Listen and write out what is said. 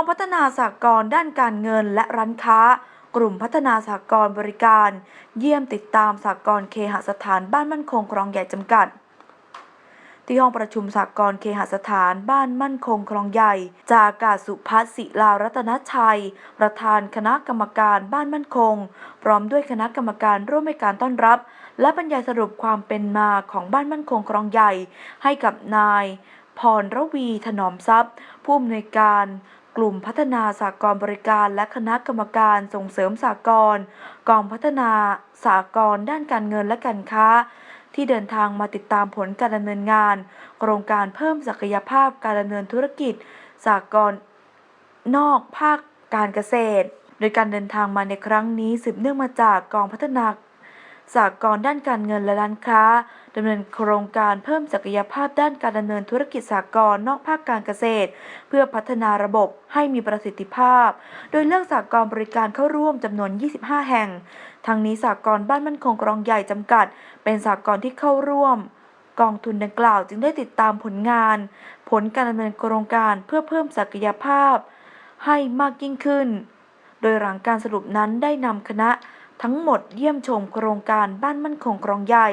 องพัฒนาสากลด้านการเงินและร้านค้า กลุ่มพัฒนาสากลบริการ เยี่ยมติดตามสากลเคหสถานบ้านมั่นคงคลองใหญ่จำกัด ที่ห้องประชุมสากลเคหสถานบ้านมั่นคงคลองใหญ่ จากอากาศสุพัฒน์ศิลารัตนชัย ประธานคณะกรรมการบ้านมั่นคง พร้อมด้วยคณะกรรมการร่วมในการต้อนรับ และบรรยายสรุปความเป็นมาของบ้านมั่นคงคลองใหญ่ ให้กับนายพรระวีถนอมทรัพย์ ผู้อำนวยการ กลุ่มพัฒนาสากลบริการและคณะกรรมการส่งเสริมสากลกองพัฒนาสากลด้านการเงินและการค้า ที่เดินทางมาติดตามผลการดำเนินงาน โครงการเพิ่มศักยภาพการดำเนินธุรกิจสากลนอกภาคการเกษตร โดยการเดินทางมาในครั้งนี้สืบเนื่องมาจากกองพัฒนา สากลด้านการเงินและร้านค้าดำเนินโครงการเพิ่มศักยภาพด้านการดำเนินธุรกิจสากลนอกภาคการเกษตร เพื่อพัฒนาระบบให้มีประสิทธิภาพ โดยเลือกสากลบริการเข้าร่วมจำนวน 25 แห่ง ทั้งนี้สากลบ้านมั่นคงกรองใหญ่จำกัด เป็นสากลที่เข้าร่วมกองทุนดังกล่าวจึงได้ติดตามผลงาน ผลการดำเนินโครงการเพื่อเพิ่มศักยภาพให้มากยิ่งขึ้น โดยหลังการสรุปนั้นได้นำคณะ ทั้งหมดเยี่ยมชมโครงการบ้านมั่นคงครองใหญ่